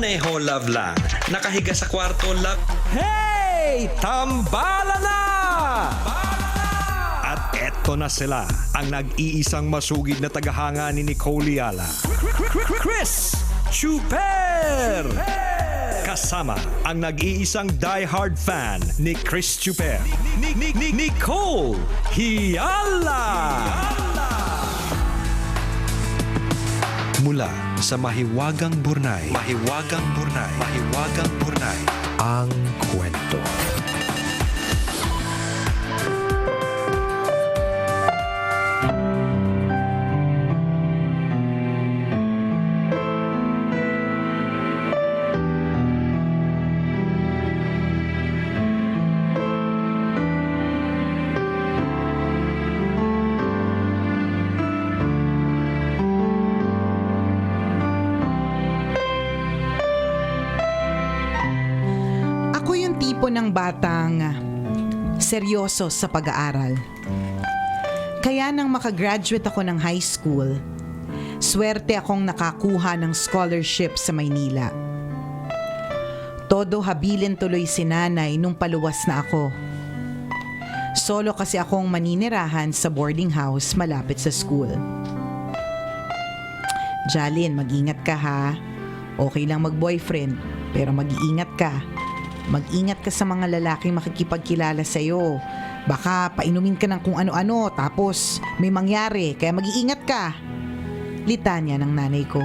Maneho love lang. Nakahiga sa kwarto love. Hey! Tambala na! At eto na sila, ang nag-iisang masugid na tagahanga ni Nicole Yala. Chris Chuper! Kasama ang nag-iisang die-hard fan ni Chris Chuper. Ni- ni- ni- Nicole Hiala! Mula sa Mahiwagang Burnay. Mahiwagang Burnay. Mahiwagang Burnay. Ang kwento. Tipo ng batang seryoso sa pag-aaral. Kaya nang makagraduate ako ng high school, swerte akong nakakuha ng scholarship sa Maynila. Todo habilin tuloy si nanay nung paluwas na ako. Solo kasi akong maninirahan sa boarding house malapit sa school. Jalin, mag-ingat ka ha. Okay lang mag-boyfriend, pero mag-iingat ka. Mag-ingat ka sa mga lalaking makikipagkilala sa'yo. Baka painumin ka ng kung ano-ano tapos may mangyari, kaya mag-iingat ka. Litanya ng nanay ko.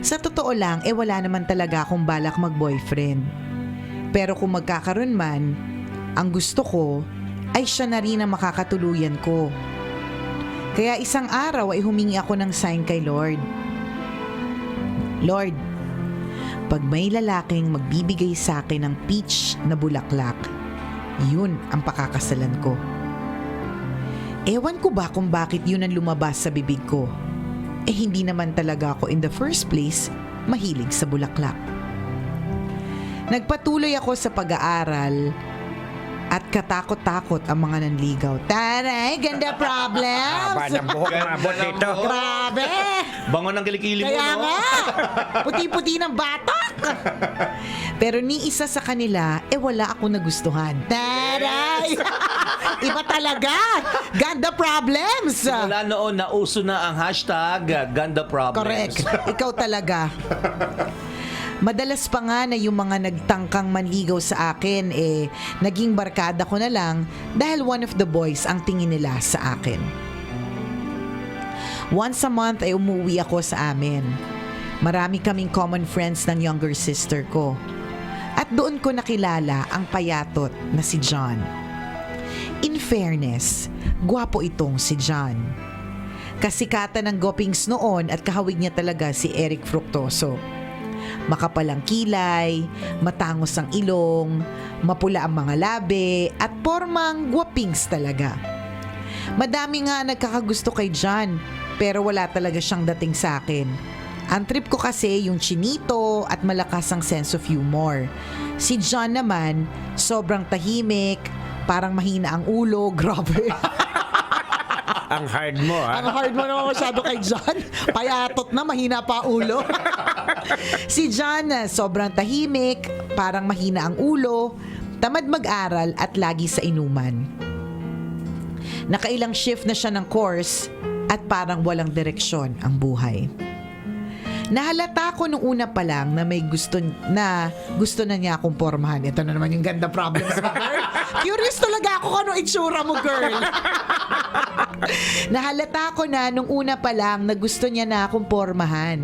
Sa totoo lang, eh wala naman talaga akong balak mag-boyfriend. Pero kung magkakaroon man, ang gusto ko ay siya na rin ang makakatuluyan ko. Kaya isang araw ay humingi ako ng sign kay Lord. Lord, pag may lalaking magbibigay sa akin ng peach na bulaklak, yun ang pakakasalan ko. Ewan ko ba kung bakit yun ang lumabas sa bibig ko. Eh hindi naman talaga ako in the first place mahilig sa bulaklak. Nagpatuloy ako sa pag-aaral at katakot-takot ang mga nanligaw. Taray, ganda problems! Haba ng buhok mga bot dito. Grabe! Bango ng kilikili mo, Kaya no? nga! Puti-puti ng batok! Pero ni isa sa kanila, eh wala ako nagustuhan. Taray! Iba talaga! Ganda problems! Wala noon, nauso na ang hashtag Ganda Problems. Correct. Ikaw talaga. Madalas pa nga na yung mga nagtangkang manligaw sa akin, eh, naging barkada ko na lang dahil one of the boys ang tingin nila sa akin. Once a month ay umuwi ako sa amin. Marami kaming common friends ng younger sister ko. At doon ko nakilala ang payatot na si John. In fairness, gwapo itong si John. Kasikatan ng Gopings noon at kahawig niya talaga si Eric Fructoso. Makapal ang kilay, matangos ang ilong, mapula ang mga labi, at formang gwapings talaga. Madami nga nagkakagusto kay John, pero wala talaga siyang dating sa akin. Ang trip ko kasi yung chinito at malakas ang sense of humor. Si John naman, sobrang tahimik, parang mahina ang ulo, grabe. Ang hard mo, ha? Ang hard mo naman masyado kay John. Payatot na, mahina pa ulo. si John, eh, sobrang tahimik, parang mahina ang ulo, tamad mag-aral at lagi sa inuman. Nakailang shift na siya ng course at parang walang direksyon ang buhay. Nahalata ko nung una pa lang na may gusto na gusto na niya akong pormahan. Ito na naman yung ganda problems mo, girl. Curious talaga ako kung ano itsura mo, girl. Nahalata ko na nung una pa lang na gusto niya na akong pormahan.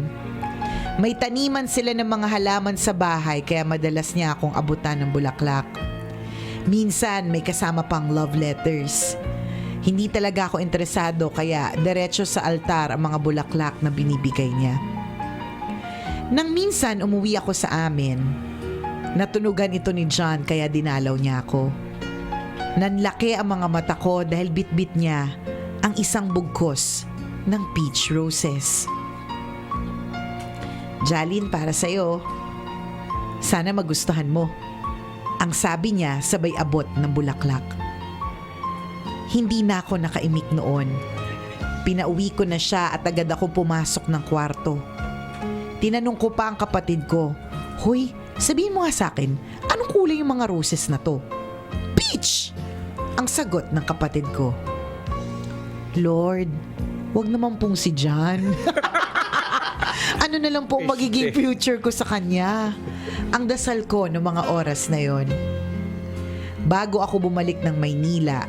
May taniman sila ng mga halaman sa bahay kaya madalas niya akong abutan ng bulaklak. Minsan may kasama pang love letters. Hindi talaga ako interesado kaya diretso sa altar ang mga bulaklak na binibigay niya. Nang minsan umuwi ako sa amin, natunugan ito ni John kaya dinalaw niya ako. Nanlaki ang mga mata ko dahil bitbit niya ang isang bugkos ng peach roses. Jalin para sa'yo. Sana magustuhan mo. Ang sabi niya sabay abot ng bulaklak. Hindi na ako nakaimik noon. Pinauwi ko na siya at agad ako pumasok ng kwarto. Tinanong ko pa ang kapatid ko, Hoy, sabihin mo nga sa akin, anong kulay yung mga roses na to? Peach! Ang sagot ng kapatid ko. Lord, wag naman pong si John. ano na lang po magiging future ko sa kanya? Ang dasal ko noong mga oras na yon. Bago ako bumalik ng Maynila,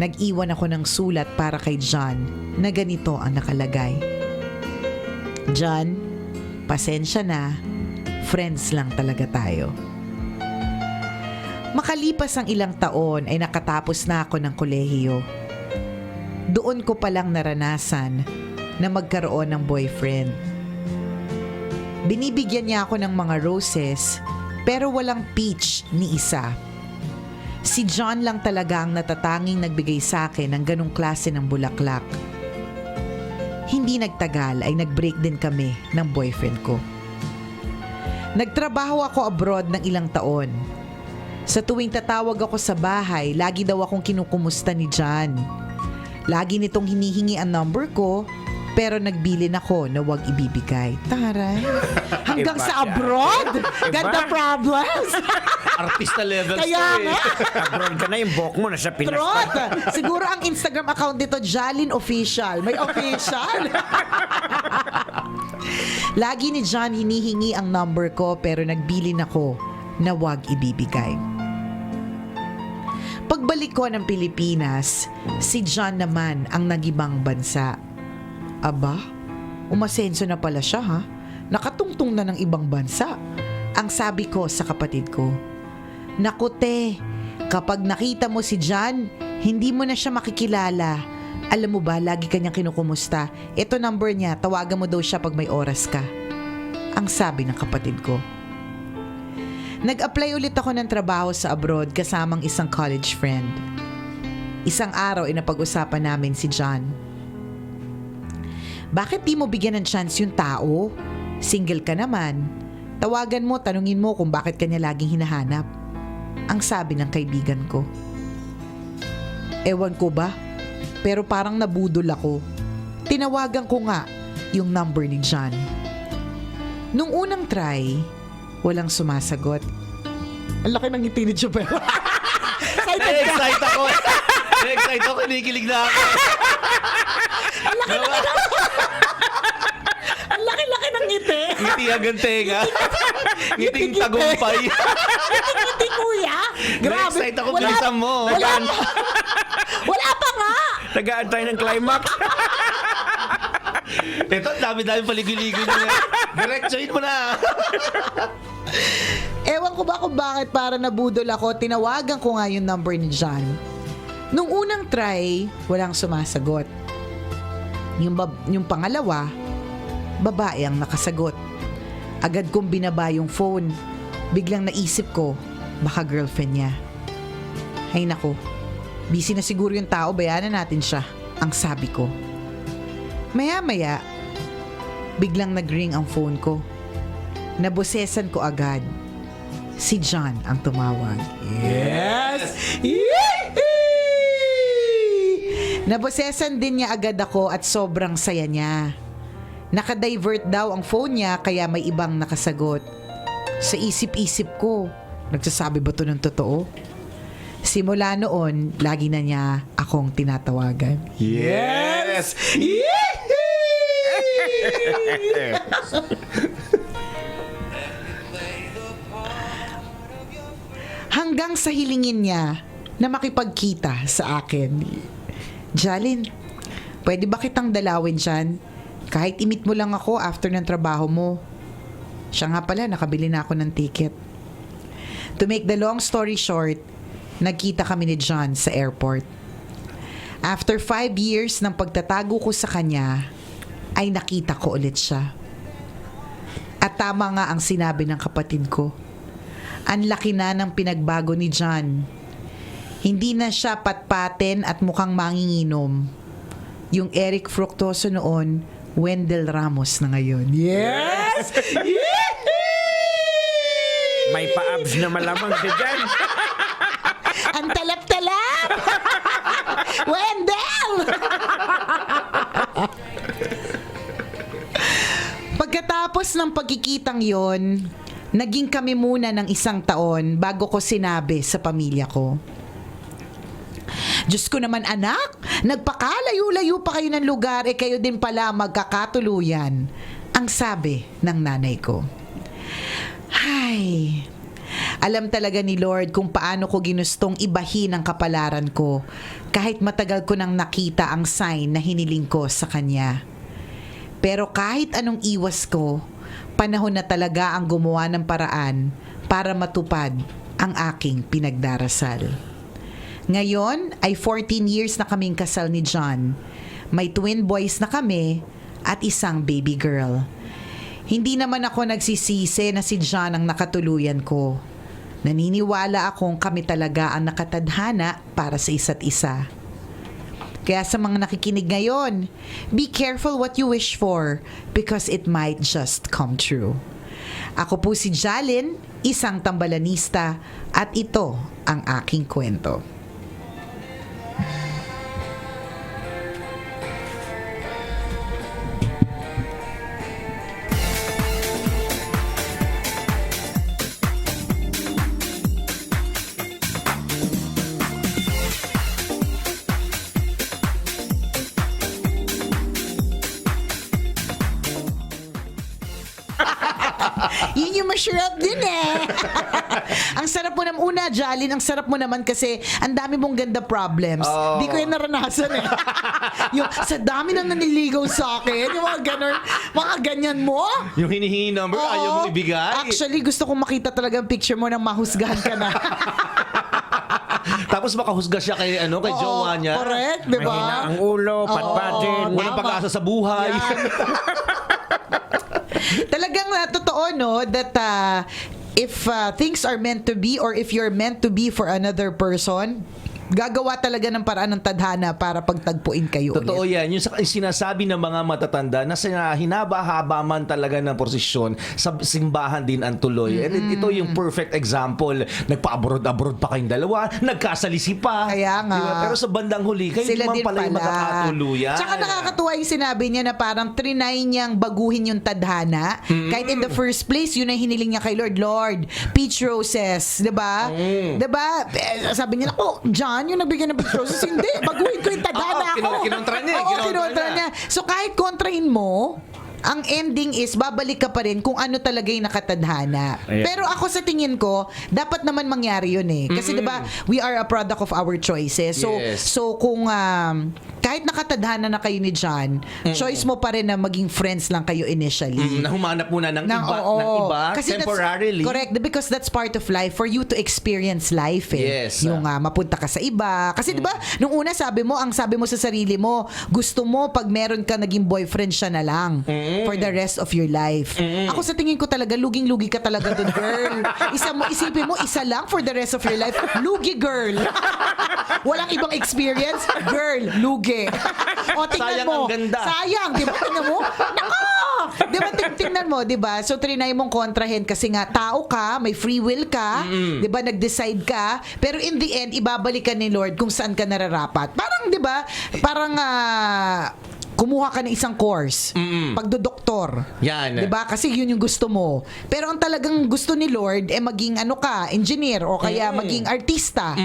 nag-iwan ako ng sulat para kay John na ganito ang nakalagay. John, pasensya na, friends lang talaga tayo. Makalipas ang ilang taon ay nakatapos na ako ng kolehiyo. Doon ko palang naranasan na magkaroon ng boyfriend. Binibigyan niya ako ng mga roses pero walang peach ni isa. Si John lang talaga ang natatanging nagbigay sa akin ng ganong klase ng bulaklak. Hindi nagtagal ay nag-break din kami ng boyfriend ko. Nagtrabaho ako abroad ng ilang taon. Sa tuwing tatawag ako sa bahay, lagi daw akong kinukumusta ni John. Lagi nitong hinihingi ang number ko, pero nagbilin ako na wag ibibigay. Taray. Hanggang Iba sa siya. abroad? Ganda problems. Artista levels Kaya to eh. nga. Abroad ka na yung buhok mo nasa Pinas. Trot! Siguro ang Instagram account nito, Jalin Official. May official. Lagi ni John hinihingi ang number ko pero nagbilin ako na wag ibibigay. Pagbalik ko ng Pilipinas, si John naman ang nagibang bansa. Aba, umasenso na pala siya ha. Nakatungtong na ng ibang bansa. Ang sabi ko sa kapatid ko, Naku te, kapag nakita mo si John, hindi mo na siya makikilala. Alam mo ba, lagi kanyang kinukumusta. Ito number niya, tawagan mo daw siya pag may oras ka. Ang sabi ng kapatid ko. Nag-apply ulit ako ng trabaho sa abroad kasamang isang college friend. Isang araw ay napag-usapan namin si John. Bakit di mo bigyan ng chance yung tao? Single ka naman. Tawagan mo, tanungin mo kung bakit kanya laging hinahanap. Ang sabi ng kaibigan ko. Ewan ko ba? Pero parang nabudol ako. Tinawagan ko nga yung number ni John. Nung unang try, walang sumasagot. Ang laki ng ngiti ni Jobel. Na-excite ako. Na-excite ako. Kinikilig na ako. Ang laki-laki ng ngiti. Ngiti hanggang tenga. Ngiting tagumpay. Ngiti kuya. Grabe. Na-excite ako. Wala- Bilisan mo. Wala pa. Wala pa nga. Nag-aantay ng climax. Ito, dami-dami paligiligo niya. Diretsuhin mo na. Ewan ko ba kung bakit para nabudol ako, tinawagan ko nga yung number ni John. Nung unang try, walang sumasagot. Yung, bab- yung pangalawa, babae ang nakasagot. Agad kong binaba yung phone. Biglang naisip ko, baka girlfriend niya. Hay nako, busy na siguro yung tao, bayanan natin siya. Ang sabi ko. Maya-maya, biglang nag-ring ang phone ko. Nabosesan ko agad. Si John ang tumawag. Yes! Nabosesan din niya agad ako at sobrang saya niya. Nakadivert daw ang phone niya kaya may ibang nakasagot. Sa isip-isip ko, nagsasabi ba to ng totoo? Simula noon, lagi na niya akong tinatawagan. Yes! hanggang sa hilingin niya na makipagkita sa akin. Jalin, pwede ba kitang dalawin dyan? Kahit imit mo lang ako after ng trabaho mo. Siya nga pala, nakabili na ako ng ticket. To make the long story short, nagkita kami ni John sa airport. After five years ng pagtatago ko sa kanya, ay nakita ko ulit siya. At tama nga ang sinabi ng kapatid ko. Ang laki na ng pinagbago ni John. Hindi na siya patpaten at mukhang manginginom. Yung Eric Fructoso noon, Wendell Ramos na ngayon. Yes! May pa-abs na malamang siya dyan. Ang talap-talap! Wendell! Pagkatapos ng pagkikitang yon, naging kami muna ng isang taon bago ko sinabi sa pamilya ko. Diyos ko naman anak, nagpakalayo-layo pa kayo ng lugar, eh kayo din pala magkakatuluyan. Ang sabi ng nanay ko. Hay, alam talaga ni Lord kung paano ko ginustong ibahin ang kapalaran ko kahit matagal ko nang nakita ang sign na hiniling ko sa Kanya. Pero kahit anong iwas ko, panahon na talaga ang gumawa ng paraan para matupad ang aking pinagdarasal. Ngayon ay 14 years na kaming kasal ni John. May twin boys na kami at isang baby girl. Hindi naman ako nagsisisi na si John ang nakatuluyan ko. Naniniwala akong kami talaga ang nakatadhana para sa isa't isa. Kaya sa mga nakikinig ngayon, be careful what you wish for because it might just come true. Ako po si Jalin, isang tambalanista at ito ang aking kwento. Yun yung masarap din eh. ang sarap mo naman, una, Jalin, ang sarap mo naman kasi ang dami mong ganda problems. Oh. Di ko yan naranasan eh. yung sa dami nang naniligaw sa akin, yung mga ganun, mga ganyan mo. Yung hinihingi number, Oo. ayaw mo ibigay. Actually, gusto kong makita talaga ang picture mo nang mahusgahan ka na. Tapos makahusga siya kay, ano, kay Oo, jowa niya. Correct, di ba? Mahina ang ulo, patpatin. Oo. Walang Tama. pag-asa sa buhay. Yan. Talagang uh, totoo, no, that uh, if uh, things are meant to be or if you're meant to be for another person, gagawa talaga ng paraan ng tadhana para pagtagpuin kayo Totoo ulit. yan. Yung sa- yung sinasabi ng mga matatanda na sina- hinaba-haba man talaga ng posisyon, sa simbahan din ang tuloy. And it- ito yung perfect example. Nagpa-abroad-abroad pa kayong dalawa, nagkasalisi pa. Kaya nga. Di ba? Pero sa bandang huli, kayo Sila naman din pala yung magkakatuluyan. Tsaka nakakatuwa yung sinabi niya na parang trinay niyang baguhin yung tadhana. Kahit in the first place, yun ang hiniling niya kay Lord. Lord, peach roses. 'di ba? 'Di ba? Eh, Sabi niya, oh, John, yung nagbigay ng roses. Hindi, baguhin ko yung tadhana Oo, ako. kinontra niya, Oo, kinontra kinontra niya. niya. So kahit kontrahin mo, ang ending is babalik ka pa rin kung ano talaga yung nakatadhana. Ayan. Pero ako sa tingin ko, dapat naman mangyari yun eh. Kasi 'di ba, we are a product of our choices. So Yes. So kung um, kahit nakatadhana na kayo ni John, choice mo pa rin na maging friends lang kayo initially. Mm, na humanap muna ng, Ng- iba, oo. ng iba Kasi temporarily. correct. Because that's part of life for you to experience life eh. Yes. Yung ah, mapunta ka sa iba. Kasi di ba, nung una sabi mo, ang sabi mo sa sarili mo, gusto mo pag meron ka naging boyfriend siya na lang for the rest of your life. Ako sa tingin ko talaga, luging-lugi ka talaga dun, girl. Isa mo, isipin mo, isa lang for the rest of your life. Lugi, girl. Walang ibang experience, girl, lugi. O, tingnan Sayang mo. ang ganda. Sayang, di ba? Tingnan mo. Nako! Di ba? Ting- Tingnan mo, di ba? So, trinay mong kontrahin kasi nga, tao ka, may free will ka, di ba? Nag-decide ka, pero in the end, ibabalik ka ni Lord kung saan ka nararapat. Parang, di ba? Parang, ah, kumuha ka ng isang course, pagdodoktor. Yan. 'Di ba? Kasi yun yung gusto mo. Pero ang talagang gusto ni Lord eh maging ano ka, engineer o kaya maging artista.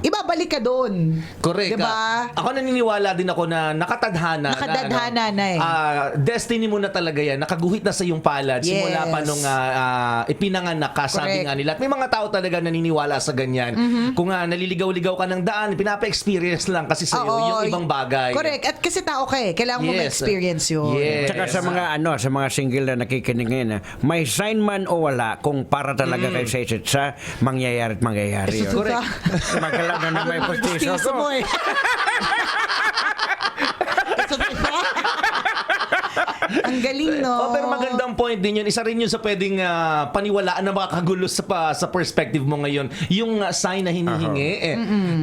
Ibabalik ka doon. Correct. 'Di ba? Ah, ako naniniwala din ako na nakatadhana. Nakatadhana ano, na eh. ah, destiny mo na talaga yan. Nakaguhit na sa iyong palad. Simula Yes. pa nung ah, ah, ipinanganak ka, sabi Correct. nga nila. At may mga tao talaga naniniwala sa ganyan. Kung ah, naliligaw-ligaw ka ng daan, pinapa-experience lang kasi sa iyo Oo, yung ibang bagay. Correct. At kasi tao ka eh. Kailangan mo Yes. ma-experience yun. Yes. Tsaka sa mga ano, sa mga single na nakikinig ngayon, ah, may sign man o wala kung para talaga kayo sa isa't isa, mangyayari at mangyayari. yun. Correct. Magkala na na may postiso Gusto mo ko. eh. Ang galing, no? Oh, pero magandang point din yun. Isa rin yun sa pwedeng ah, paniwalaan na makakagulo sa, pa, sa perspective mo ngayon. Yung ah, sign na hinihingi. Eh.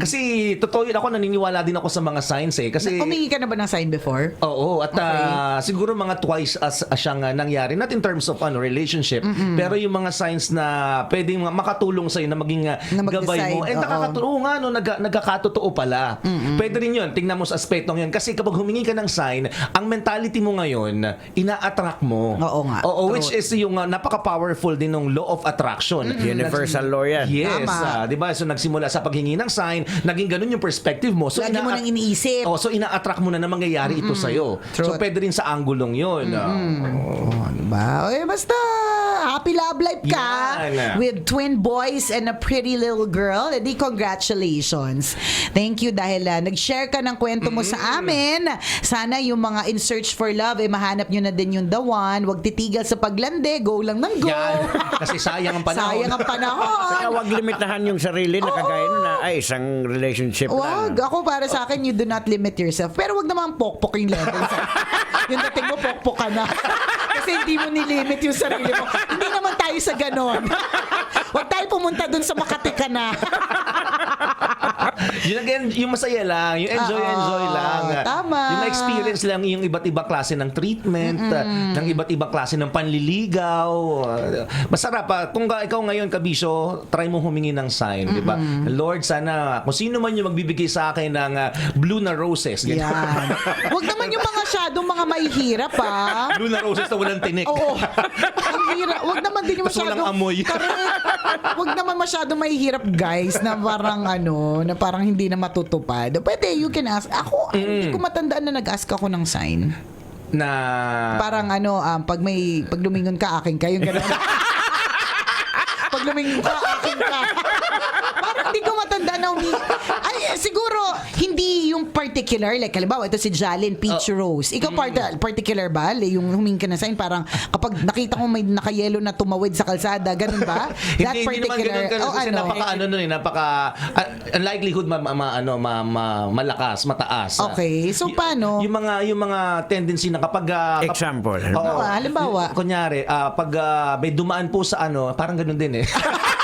Kasi totoo yun ako, naniniwala din ako sa mga signs eh. Kasi... Umingi ka na ba ng sign before? Oo, at ah, siguro mga twice as, as siyang ah, nangyari. Not in terms of ano relationship, pero yung mga signs na pwedeng mga makatulong sa'yo na maging ah, Na mag-decide, gabay mo. Eh, oo. nakakatulong nga, no, nag, nagkakatotoo pala. Pwede rin yun. Tingnan mo sa aspetong yun. Kasi kapag humingi ka ng sign, ang mentality mo ngayon, ina-attract mo. Oo nga. Oo, which is yung uh, napaka-powerful din ng law of attraction. Universal law yan. Yes, Tama. ah, 'di ba? So nagsimula sa paghingi ng sign, naging ganun yung perspective mo. So Lagi mo nang iniisip. Oh, so ina-attract mo na na mangyayari ito sa iyo. So pwede rin sa anggulong 'yon. Ah, Oh, diba? Eh, basta happy love life ka Yan. with twin boys and a pretty little girl. Edi congratulations. Thank you dahil ah, nag-share ka ng kwento mo sa amin. Sana yung mga in search for love, eh, mahanap nyo na din yung the one. Huwag titigil sa paglande. Go lang ng go. Yan. Kasi sayang ang panahon. Sayang ang panahon. Saka wag limitahan yung sarili na kagaya nun na ay isang relationship Wag. lang. Ako para sa akin, you do not limit yourself. Pero wag naman pokpok yung level. yung dating mo, pokpok ka na. Kasi hindi mo nilimit yung sarili mo. Hindi naman tayo sa ganon. wag tayo pumunta dun sa Makati ka na. Yun again, yung masaya lang, yung enjoy, Oo, enjoy lang. tama. Yung ma-experience lang yung iba't ibang klase ng treatment, uh, ng iba't ibang klase ng panliligaw. Masarap pa. Kung ka- ikaw ngayon, kabisyo, try mo humingi ng sign, di ba? Lord, sana, kung sino man yung magbibigay sa akin ng uh, blue na roses. ganyan. Yan. Wag naman yung mga shadow, mga mahihirap ha. blue na roses na walang tinik. Oo. Ang hirap. Wag naman din yung Tas masyado. walang amoy. Correct. Wag naman masyado mahihirap, guys, na parang ano, na parang hindi na matutupad. Pwede, you can ask. Ako, hindi ko matandaan na nag-ask ako ng sign. Na... Parang ano, um, pag may, pag lumingon ka, akin ka. Yung gano'n. pag lumingon ka. Na umi... Ay, siguro, hindi yung particular. Like, halimbawa, ito si Jalin Peach Rose. Ikaw part- particular ba? Like, Yung humingi ka na sign, parang kapag nakita ko may nakayelo na tumawid sa kalsada, ganun ba? That hindi, hindi naman particular... ganun, ganun oh, kasi ano? napaka ano nun eh, napaka ang likelihood ma, ma, ma- ano ma, ma- malakas, mataas. ah. Okay, so Y- paano? Yung mga yung mga tendency na kapag kap- Example. Oo. Halimbawa, halimbawa. Y- Kunyari, ah, pag ah, may dumaan po sa ano, parang ganun din eh.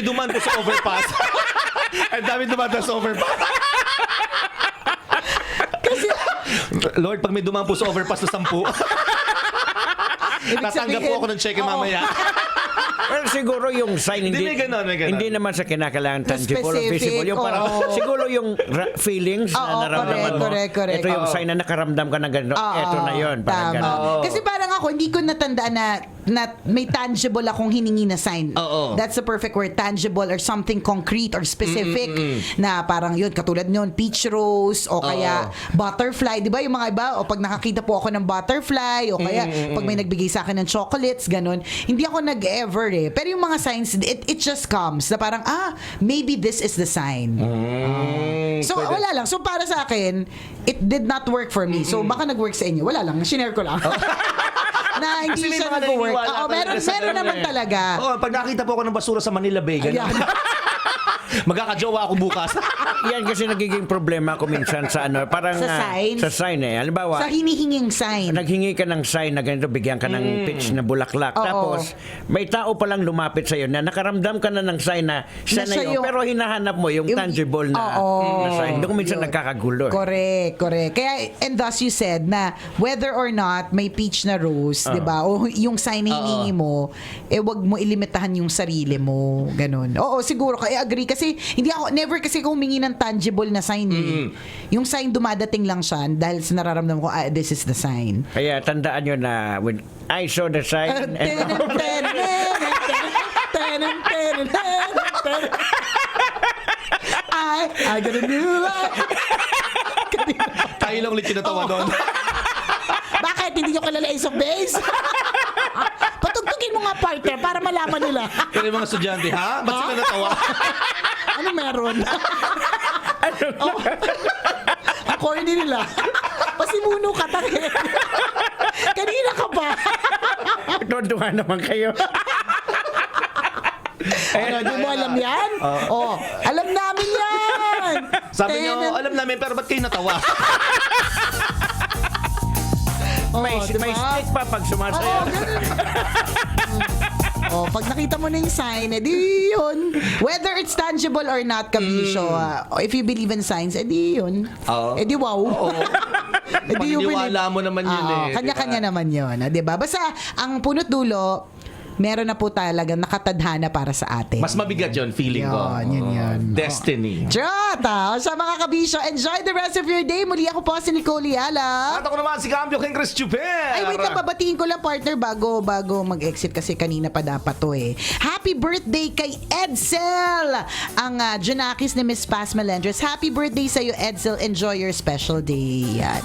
may dumaan sa overpass. Ang dami dumaan sa overpass. Lord, pag may dumaan po sa overpass na sampu, tatanggap po ako ng cheque Oo. mamaya. Well, siguro yung sign hindi Hindi, may ganon, may ganon. hindi naman sa kinakailangan tangible or visible. Yung parang oo. siguro yung ra- feelings Oo, na naramdaman correct, mo. correct, correct. Ito yung Oo. sign na nakaramdam ka ng gano'n. Oo, Ito na yun. Parang tama. gano'n. Kasi parang ako, hindi ko natandaan na, na may tangible akong hiningi na sign. Oo. That's the perfect word, tangible or something concrete or specific na parang yun, katulad yun, peach rose o kaya butterfly. Di ba yung mga iba? O pag nakakita po ako ng butterfly o kaya pag may nagbigay sa akin ng chocolates, ganun. Hindi ako nag-ever eh. Pero yung mga signs, it, it just comes na parang, ah, maybe this is the sign. Mm, So, pwede. wala lang. So, para sa akin, it did not work for me. So, baka nag-work sa inyo. Wala lang. Shinare ko lang. na hindi Kasi may siya mga nag-work. naniniwala Oo, talaga meron, sa meron ganun naman eh. talaga. Oo, pag nakita po ako ng basura sa Manila Bay, ganun. Magkakajowa ako bukas. Yan kasi nagiging problema ko minsan sa ano. Parang Sa ah, signs? Sa sign eh. Halimbawa, sa hinihinging sign. naghingi ka ng sign na ganito, bigyan ka ng pitch na bulaklak. Oo. Tapos, may tao palang lumapit sa'yo na nakaramdam ka na ng sign na siya Na na, siya yun. yung- Pero hinahanap mo yung, Yung- tangible na, Oo. na sign. Doon minsan Yun. nagkakagulo. eh. Correct, correct. Kaya, and thus you said na whether or not may peach na rose, di ba? O yung sign na hinihingi mo, eh wag mo ilimitahan yung sarili mo. Ganun. Oo, siguro. Kaya agree. Kasi hindi ako, never kasi ako humingi ng tangible na sign. eh. Yung sign dumadating lang siya dahil sa nararamdaman ko, ah, this is the sign. Kaya tandaan nyo na when I saw the sign and I, I got a new life. Tayo lang ulit kinatawa doon. Bakit? Hindi nyo kilala Ace of Base? Patugtugin mo nga partner para malaman nila. Pero yung mga estudyante, ha? Ba't sila natawa? Ano meron? oh, ang corny nila. Pasimuno ka tayo. Kanina ka pa. Tuntua naman kayo. Ano, di mo alam yan? Oh, alam namin yan. Sabi nyo, na- alam namin, pero ba't kayo natawa? Oh, may, di may ba? stick pa pag Oo, sumasayaw. ganun. Oh, pag nakita mo na yung sign, edi yun. Whether it's tangible or not, kabisyo. ah, if you believe in signs, edi yun. Oo. Edi wow. Oo. Paniniwala mo naman yun Oo, eh, di Kanya-kanya ba? naman yun. ah, di ba? Basta, ang punot dulo, meron na po talaga nakatadhana para sa atin. Mas mabigat yon feeling ko. Yun, yun, yun. Destiny. Chota! Sa mga kabisyo, enjoy the rest of your day. Muli ako po si Nicole Yala. At ako naman si Cambio King Chris Chuper. Ay, wait lang, babatiin ko lang partner bago bago mag-exit kasi kanina pa dapat to eh. Happy birthday kay Edsel! Ang uh, Junakis ni Miss Paz Melendres. Happy birthday sa iyo, Edsel. Enjoy your special day. Yan.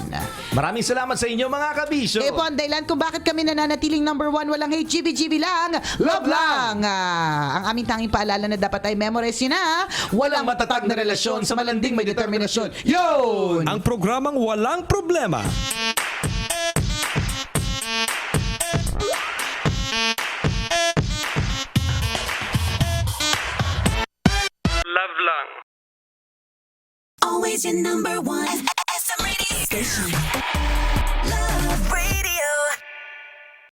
Maraming salamat sa inyo mga kabisyo. Kaya po ang dahilan kung bakit kami nananatiling number one, walang hate, GB-GB lang, love lang. Ah, ang aming tanging paalala na dapat ay memorize yun na, walang matatag na relasyon sa malanding may determinasyon. Yun! Ang programang walang problema. Always your number one. SM Radio Station.